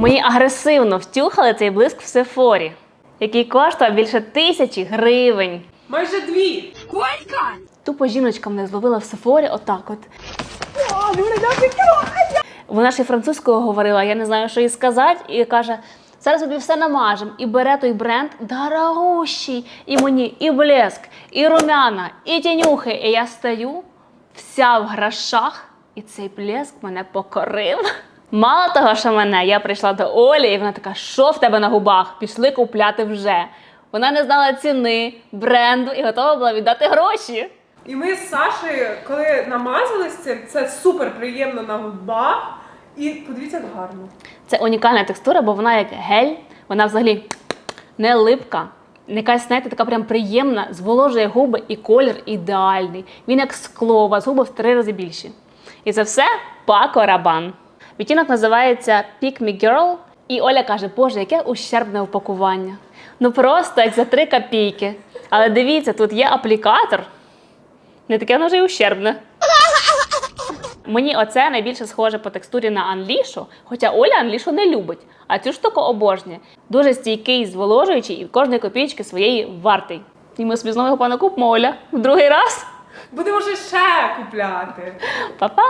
Мені агресивно втюхали цей блиск в Сефорі, який коштував більше тисячі гривень. Майже дві. Тупо жіночка мене зловила в Сефорі отак от. Вона ж і французькою говорила, я не знаю, що їй сказати, і каже: зараз тобі все намажемо. І бере той бренд дорогущий. І мені і блеск, і румяна, і тінюхи. І я стою вся в грошах, і цей блеск мене покорив. Мало того, що мене, я прийшла до Олі, і вона така, що в тебе на губах? Пішли купляти вже. Вона не знала ціни, бренду і готова була віддати гроші. І ми з Сашею, коли намазались цим, це супер приємно на губах. І подивіться, як гарно. Це унікальна текстура, бо вона як гель, вона взагалі не липка. Якась, знаєте, така прям приємна, зволожує губи і колір ідеальний. Він як скло, у вас губи в три рази більші. І це все Пако Рабан. Відтінок називається Pick Me Girl. І Оля каже, боже, яке ущербне упакування. Ну просто як за три копійки. Але дивіться, тут є аплікатор. Не таке воно вже й ущербне. Мені оце найбільше схоже по текстурі на анлішу, хоча Оля анлішу не любить, а цю штуку обожнює. Дуже стійкий, зволожуючий і в кожної копійки своєї вартий. І ми собі знову його понакупимо, Оля, в другий раз. Будемо вже ще купляти. Па-па!